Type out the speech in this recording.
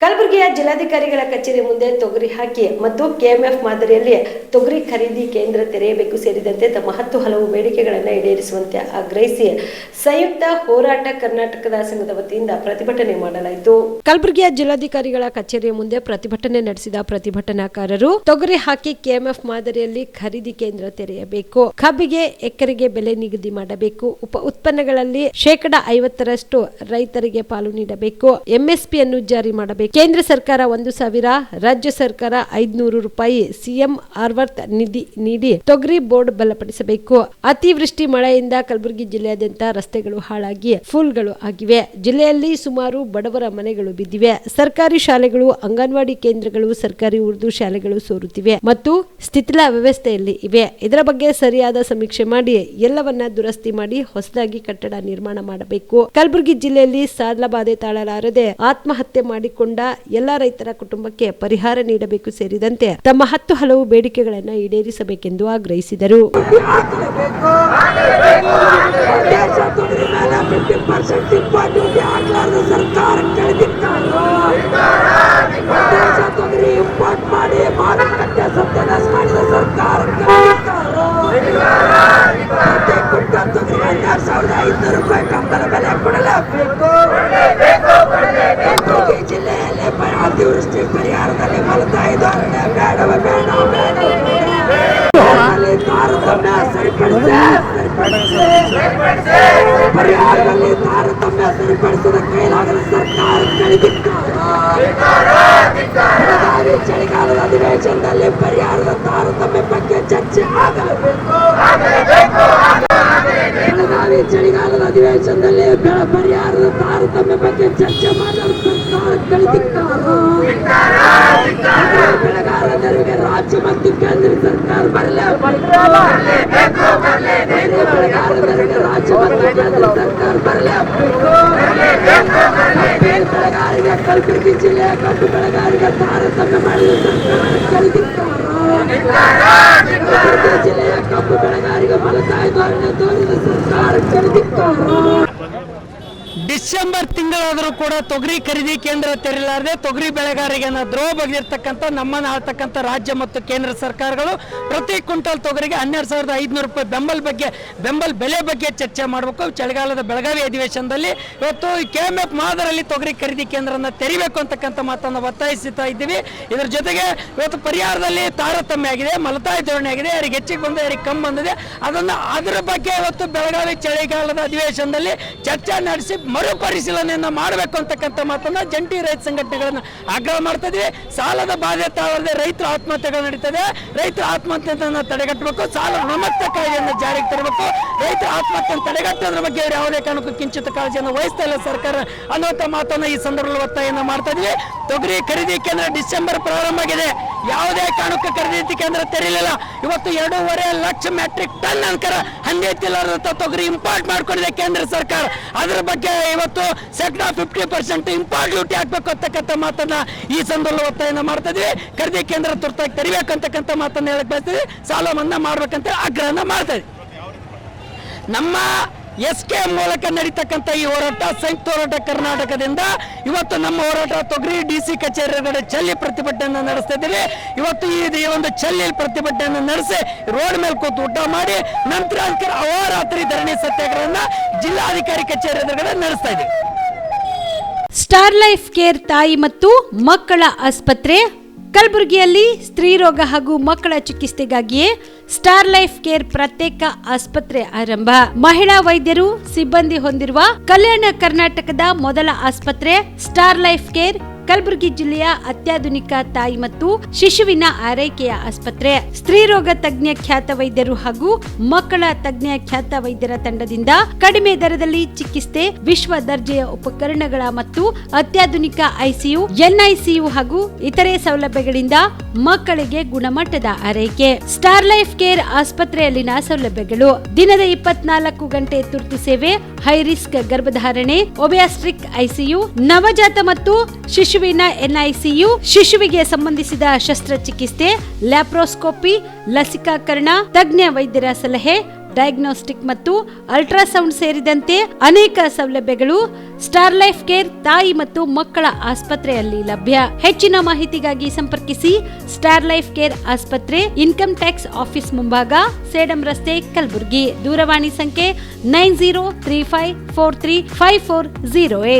Calvary ಕಲಬುರಗಿಯ ಜಿಲ್ಲಾಧಿಕಾರಿಗಳ ಕಚೇರಿ ಮುಂದೆ ತೊಗರಿ ಹಾಕಿ ಮತ್ತು ಕೆಎಂಎಫ್ ಮಾದರಿಯಲ್ಲಿ ತೊಗರಿ ಖರೀದಿ ಕೇಂದ್ರ ತೆರೆಯಬೇಕು ಸೇರಿದಂತೆ ತಮ್ಮ ಹತ್ತು ಹಲವು ಬೇಡಿಕೆಗಳನ್ನು ಈಡೇರಿಸುವಂತೆ ಆಗ್ರಹಿಸಿ ಸಂಯುಕ್ತ ಹೋರಾಟ ಕರ್ನಾಟಕದ ಸಂಘದ ವತಿಯಿಂದ ಪ್ರತಿಭಟನೆ ಮಾಡಲಾಯಿತು. ಕಲಬುರಗಿಯ ಜಿಲ್ಲಾಧಿಕಾರಿಗಳ ಕಚೇರಿಯ ಮುಂದೆ ಪ್ರತಿಭಟನೆ ನಡೆಸಿದ ಪ್ರತಿಭಟನಾಕಾರರು ತೊಗರಿ ಹಾಕಿ ಕೆಎಂಎಫ್ ಮಾದರಿಯಲ್ಲಿ ಖರೀದಿ ಕೇಂದ್ರ ತೆರೆಯಬೇಕು. ಕಬ್ಬಿಗೆ, ಎಕರೆಗೆ ಬೆಲೆ ನಿಗದಿ ಮಾಡಬೇಕು. ಉಪ ಉತ್ಪನ್ನಗಳಲ್ಲಿ ಶೇಕಡ ಐವತ್ತರಷ್ಟು ರೈತರಿಗೆ ಪಾಲು ನೀಡಬೇಕು. ಎಂಎಸ್ಪಿಯನ್ನು ಜಾರಿ ಮಾಡಬೇಕು. ಸರ್ಕಾರ ಒಂದು ಸಾವಿರ, ರಾಜ್ಯ ಸರ್ಕಾರ ಐದುನೂರು ರೂಪಾಯಿ ಸಿಎಂ ಆರ್ವರ್ತ್ ನಿಧಿ ನೀಡಿ ತೊಗರಿ ಬೋರ್ಡ್ ಬಲಪಡಿಸಬೇಕು. ಅತಿವೃಷ್ಟಿ ಮಳೆಯಿಂದ ಕಲಬುರಗಿ ಜಿಲ್ಲೆಯಾದ್ಯಂತ ರಸ್ತೆಗಳು ಹಾಳಾಗಿ ಫೂಲ್ಗಳು ಆಗಿವೆ. ಜಿಲ್ಲೆಯಲ್ಲಿ ಸುಮಾರು ಬಡವರ ಮನೆಗಳು ಬಿದ್ದಿವೆ. ಸರ್ಕಾರಿ ಶಾಲೆಗಳು, ಅಂಗನವಾಡಿ ಕೇಂದ್ರಗಳು, ಸರ್ಕಾರಿ ಉರ್ದು ಶಾಲೆಗಳು ಸೋರುತ್ತಿವೆ ಮತ್ತು ಸ್ಥಿತಿಲ ವ್ಯವಸ್ಥೆಯಲ್ಲಿ ಇವೆ. ಇದರ ಬಗ್ಗೆ ಸರಿಯಾದ ಸಮೀಕ್ಷೆ ಮಾಡಿ ಎಲ್ಲವನ್ನ ದುರಸ್ತಿ ಮಾಡಿ ಹೊಸದಾಗಿ ಕಟ್ಟಡ ನಿರ್ಮಾಣ ಮಾಡಬೇಕು. ಕಲಬುರಗಿ ಜಿಲ್ಲೆಯಲ್ಲಿ ಸಾಲಬಾಧೆ ತಾಳಲಾರದೆ ಆತ್ಮಹತ್ಯೆ ಮಾಡಿಕೊಂಡ ಎಲ್ಲ ರೈತರ ಕುಟುಂಬಕ್ಕೆ ಪರಿಹಾರ ನೀಡಬೇಕು ಸೇರಿದಂತೆ ತಮ್ಮ ಹತ್ತು ಹಲವು ಬೇಡಿಕೆಗಳನ್ನು ಈಡೇರಿಸಬೇಕೆಂದು ಆಗ್ರಹಿಸಿದರು ಕಳೆದಿಟ್ಟಾರು ದೇಶ ತೊಗರಿ ಇಂಪೋರ್ಟ್ ಮಾಡಿ ಮಾರುಕಟ್ಟೆ ಸತ್ಯನಾಶ ಮಾಡಿದ ಸರ್ಕಾರ ಕಳೆದಿಟ್ಟಾರು ಪ್ರತಿ ಕ್ವಿಂಟಲ್ ತೊಗರಿ ಹನ್ನೆರಡು ಸಾವಿರದ ಐನೂರು ರೂಪಾಯಿ ಕಂಬಲ ಬೆಲೆ ಕೊಡಲೇಬೇಕು ಕಲಬುರಗಿ ಜಿಲ್ಲೆಯಲ್ಲಿ ಪ- ಅತಿವೃಷ್ಟಿ ಪರಿಹಾರದಲ್ಲಿ ಫಲದಾಯಿ ಧೋರಣೆ ಬೇಡವ ಬೇಡ ಬೇಡ ಪರಿಹಾರದಲ್ಲಿ ತಾರತಮ್ಯ ಸರಿಪಡಿಸಿ ಪರಿಹಾರದಲ್ಲಿ ತಾರತಮ್ಯ ಸರಿಪಡಿಸದ ಕೈಲಾಗದ ಸರ್ಕಾರ ಬೆಳಗಾವಿ ಚಳಿಗಾಲದ ಅಧಿವೇಶನದಲ್ಲಿ ಪರಿಹಾರದ ತಾರತಮ್ಯ ಬಗ್ಗೆ ಚರ್ಚೆ ಆಗಲೇಬೇಕು ಬೆಳಗಾವಿ ಚಳಿಗಾಲದ ಅಧಿವೇಶನದಲ್ಲಿ ಬೆಳ ಪರಿಹಾರದ ತಾರತಮ್ಯ ಬಗ್ಗೆ ಚರ್ಚೆ ಮಾಡಲು ಸರ್ಕಾರ ಕಳಿದಿಕ್ಕಾರು ಬೆಳಗಾರ ನೆರವಿಗೆ ರಾಜ್ಯ ಮತ್ತು ಕೇಂದ್ರ ಸರ್ಕಾರ ಬರಲೇಬೇಕು ಬೆಳಗಾರ ನೆರವಿಗೆ ರಾಜ್ಯ ಮತ್ತು ಕೇಂದ್ರ ಸರ್ಕಾರ ಬರಲೇಬೇಕು ಬೆಳಗಾರಿಗೆ ಕಲಬುರಗಿ ಜಿಲ್ಲೆಯ ಕಬ್ಬು ಬೆಳಗಾರಿಗೆ ತಾರತಮ್ಯ ಮಾಡಿದ ಸರ್ಕಾರ ಕಳಿದಿಕ್ಕಾರು ಕಲಬುರಗಿ ಜಿಲ್ಲೆಯ ಕಬ್ಬು ಬೆಳೆಗಾರಿಗೆ ಫಲದಾಯಿ ಧೋರಣೆ ತೋರಿದ ಸರ್ಕಾರ ಕಳೆದಿಕ್ಕಾರು ಡಿಸೆಂಬರ್ ತಿಂಗಳಾದರೂ ಕೂಡ ತೊಗರಿ ಖರೀದಿ ಕೇಂದ್ರ ತೆರಲಾರದೆ ತೊಗರಿ ಬೆಳೆಗಾರರಿಗೆ ದ್ರೋಹ ಬಗೆದಿರ್ತಕ್ಕಂಥ ನಮ್ಮನ್ನು ಆಳ್ತಕ್ಕಂಥ ರಾಜ್ಯ ಮತ್ತು ಕೇಂದ್ರ ಸರ್ಕಾರಗಳು ಪ್ರತಿ ಕ್ವಿಂಟಲ್ ತೊಗರಿಗೆ ಹನ್ನೆರಡು ಸಾವಿರದ ಐದುನೂರು ರೂಪಾಯಿ ಬೆಂಬಲ ಬಗ್ಗೆ, ಬೆಂಬಲ ಬೆಲೆ ಬಗ್ಗೆ ಚರ್ಚೆ ಮಾಡಬೇಕು. ಚಳಿಗಾಲದ ಬೆಳಗಾವಿ ಅಧಿವೇಶನದಲ್ಲಿ ಇವತ್ತು ಕೆ ಎಂ ಎಫ್ ಮಾದರಲ್ಲಿ ತೊಗರಿ ಖರೀದಿ ಕೇಂದ್ರನ ತೆರಿಬೇಕು ಅಂತಕ್ಕಂಥ ಮಾತನ್ನು ಒತ್ತಾಯಿಸುತ್ತಾ ಇದ್ದೀವಿ. ಇದರ ಜೊತೆಗೆ ಇವತ್ತು ಪರಿಹಾರದಲ್ಲಿ ತಾರತಮ್ಯ ಆಗಿದೆ, ಮಲತಾಯಿ ಧೋರಣೆ ಆಗಿದೆ, ಯಾರಿಗೆ ಹೆಚ್ಚಿಗೆ ಬಂದ ಯಾರಿಗೆ ಕಮ್ಮಿ ಬಂದಿದೆ. ಅದನ್ನು ಅದರ ಬಗ್ಗೆ ಇವತ್ತು ಬೆಳಗಾವಿ ಚಳಿಗಾಲದ ಅಧಿವೇಶನದಲ್ಲಿ ಚರ್ಚೆ ನಡೆಸಿ ಮರುಪರಿಶೀಲನೆಯನ್ನ ಮಾಡಬೇಕು ಅಂತಕ್ಕಂಥ ಮಾತನ್ನು ಜಂಟಿ ರೈತ ಸಂಘಟನೆಗಳನ್ನು ಆಗ್ರಹ ಮಾಡ್ತಾ ಇದ್ದೀವಿ ಸಾಲದ ಬಾಧೆ ತಾಳದೆ ರೈತರ ಆತ್ಮಹತ್ಯೆಗಳು ನಡೀತದೆ. ರೈತರ ಆತ್ಮಹತ್ಯೆಯನ್ನು ತಡೆಗಟ್ಟಬೇಕು. ಸಾಲ ಋಣಮುಕ್ತ ಕಾಯ್ದೆಯನ್ನು ಜಾರಿಗೆ ತರಬೇಕು. ರೈತರ ಆತ್ಮಹತ್ಯೆಯನ್ನು ತಡೆಗಟ್ಟೋದ್ರ ಬಗ್ಗೆ ಅವರು ಯಾವುದೇ ಕಾರಣಕ್ಕೂ ಕಿಂಚಿತ ಕಾಳಜಿಯನ್ನು ವಹಿಸ್ತಾ ಇಲ್ಲ. ಸರ್ಕಾರ ಅನ್ನುವಂಥ ಮಾತನ್ನು ಈ ಸಂದರ್ಭದಲ್ಲಿ ಒತ್ತಾಯವನ್ನು ಮಾಡ್ತಾ ಇದ್ದೀವಿ ತೊಗರಿ ಖರೀದಿ ಕೇಂದ್ರ ಡಿಸೆಂಬರ್ ಪ್ರಾರಂಭ ಆಗಿದೆ. ಯಾವುದೇ ಕಾರಣಕ್ಕೂ ಖರೀದಿ ಕೇಂದ್ರ ತೆರೀಲಿಲ್ಲ. ಇವತ್ತು ಎರಡೂವರೆ ಲಕ್ಷ ಮೆಟ್ರಿಕ್ ಟನ್ ಅನ್ಕರ ಹಂದಿ ತಿಲ್ಲದಂಥ ತೊಗರಿ ಇಂಪೋರ್ಟ್ ಮಾಡ್ಕೊಂಡಿದೆ ಕೇಂದ್ರ ಸರ್ಕಾರ. ಅದರ ಬಗ್ಗೆ ಇವತ್ತು sector fifty percent import duty ಹಾಕ್ಬೇಕು ಅಂತಕ್ಕಂಥ ಮಾತನ್ನ ಈ ಸಂದರ್ಭದಲ್ಲಿ ಒತ್ತಾಯನ ಮಾಡ್ತಾ ಇದೀವಿ. ಖರೀದಿ ಕೇಂದ್ರ ತುರ್ತಾಗಿ ತೆರಿಬೇಕು ಅಂತಕ್ಕಂಥ ಮಾತನ್ನ ಹೇಳಕ್ ಬಯಸ್ತೀವಿ. ಸಾಲ ಮನ್ನಾ ಮಾಡ್ಬೇಕಂತ ಆಗ್ರಹನ ಮಾಡ್ತಾ ಇದ್ವಿ. ನಮ್ಮ ಎಸ್ ಕೆ ಮೂಲಕ ನಡೀತಕ್ಕಂಥ ಈ ಹೋರಾಟ, ಸಂಯುಕ್ತ ಹೋರಾಟ ಕರ್ನಾಟಕದಿಂದ ಇವತ್ತು ನಮ್ಮ ಹೋರಾಟ ತೊಗರಿ ಡಿ ಸಿ ಕಚೇರಿ ಚಲ್ಲಿ ಪ್ರತಿಭಟನೆ ನಡೆಸ್ತಾ ಇದ್ದೀವಿ ಇವತ್ತು ಈ ಒಂದು ಚಲ್ಲಿ ಪ್ರತಿಭಟನೆ ನಡೆಸಿ ರೋಡ್ ಮೇಲೆ ಕೂತು ಊಟ ಮಾಡಿ ನಂತರ ಅದಕ್ಕೆ ಅಹೋರಾತ್ರಿ ಧರಣಿ ಸತ್ಯಾಗ್ರಹನ ಜಿಲ್ಲಾಧಿಕಾರಿ ಕಚೇರಿ ಎದುರುಗಡೆ ನಡೆಸ್ತಾ ಇದ್ದೀವಿ. ಸ್ಟಾರ್ ಲೈಫ್ ಕೇರ್ ತಾಯಿ ಮತ್ತು ಮಕ್ಕಳ ಆಸ್ಪತ್ರೆ ಕಲಬುರಗಿಯಲ್ಲಿ ಸ್ತ್ರೀ ರೋಗ ಹಾಗೂ ಮಕ್ಕಳ ಚಿಕಿತ್ಸೆಗಾಗಿಯೇ ಸ್ಟಾರ್ ಲೈಫ್ ಕೇರ್ ಪ್ರತ್ಯೇಕ ಆಸ್ಪತ್ರೆ ಆರಂಭ. ಮಹಿಳಾ ವೈದ್ಯರು ಸಿಬ್ಬಂದಿ ಹೊಂದಿರುವ ಕಲ್ಯಾಣ ಕರ್ನಾಟಕದ ಮೊದಲ ಆಸ್ಪತ್ರೆ ಸ್ಟಾರ್ ಲೈಫ್ ಕೇರ್ ಕಲಬುರಗಿ ಜಿಲ್ಲೆಯ ಅತ್ಯಾಧುನಿಕ ತಾಯಿ ಮತ್ತು ಶಿಶುವಿನ ಆರೈಕೆಯ ಆಸ್ಪತ್ರೆ. ಸ್ತ್ರೀ ರೋಗ ತಜ್ಞ ಖ್ಯಾತ ವೈದ್ಯರು ಹಾಗೂ ಮಕ್ಕಳ ತಜ್ಞ ಖ್ಯಾತ ವೈದ್ಯರ ತಂಡದಿಂದ ಕಡಿಮೆ ದರದಲ್ಲಿ ಚಿಕಿತ್ಸೆ, ವಿಶ್ವ ದರ್ಜೆಯ ಉಪಕರಣಗಳ ಮತ್ತು ಅತ್ಯಾಧುನಿಕ ಐಸಿಯು, ಎನ್ಐಸಿಯು ಹಾಗೂ ಇತರೆ ಸೌಲಭ್ಯಗಳಿಂದ ಮಕ್ಕಳಿಗೆ ಗುಣಮಟ್ಟದ ಆರೈಕೆ. ಸ್ಟಾರ್ ಲೈಫ್ ಕೇರ್ ಆಸ್ಪತ್ರೆಯಲ್ಲಿನ ಸೌಲಭ್ಯಗಳು. ದಿನದ ಇಪ್ಪತ್ನಾಲ್ಕು ಗಂಟೆ ತುರ್ತು ಸೇವೆ ಹೈ ರಿಸ್ಕ್ ಗರ್ಭಧಾರಣೆ, ಒಬಿಯಾಸ್ಟ್ರಿಕ್ ಐಸಿಯು, ನವಜಾತ ಮತ್ತು ಶಿಶುವಿನ ಎನ್ಐಸಿಯು, ಶಿಶುವಿಗೆ ಸಂಬಂಧಿಸಿದ ಶಸ್ತ್ರಚಿಕಿತ್ಸೆ, ಲ್ಯಾಪ್ರೋಸ್ಕೋಪಿ, ಲಸಿಕಾಕರಣ, ತಜ್ಞ ವೈದ್ಯರ ಸಲಹೆ ಡಯಾಗ್ನೋಸ್ಟಿಕ್ ಮತ್ತು ಅಲ್ಟ್ರಾಸೌಂಡ್ ಸೇರಿದಂತೆ ಅನೇಕ ಸೌಲಭ್ಯಗಳು ಸ್ಟಾರ್ ಲೈಫ್ ಕೇರ್ ತಾಯಿ ಮತ್ತು ಮಕ್ಕಳ ಆಸ್ಪತ್ರೆಯಲ್ಲಿ ಲಭ್ಯ. ಹೆಚ್ಚಿನ ಮಾಹಿತಿಗಾಗಿ ಸಂಪರ್ಕಿಸಿ ಸ್ಟಾರ್ ಲೈಫ್ ಕೇರ್ ಆಸ್ಪತ್ರೆ ಇನ್ಕಮ್ ಟ್ಯಾಕ್ಸ್ ಆಫೀಸ್ ಮುಂಭಾಗ ಸೇಡಂ ರಸ್ತೆ ಕಲಬುರಗಿ. ದೂರವಾಣಿ ಸಂಖ್ಯೆ nine zero three five four three five four zero eight.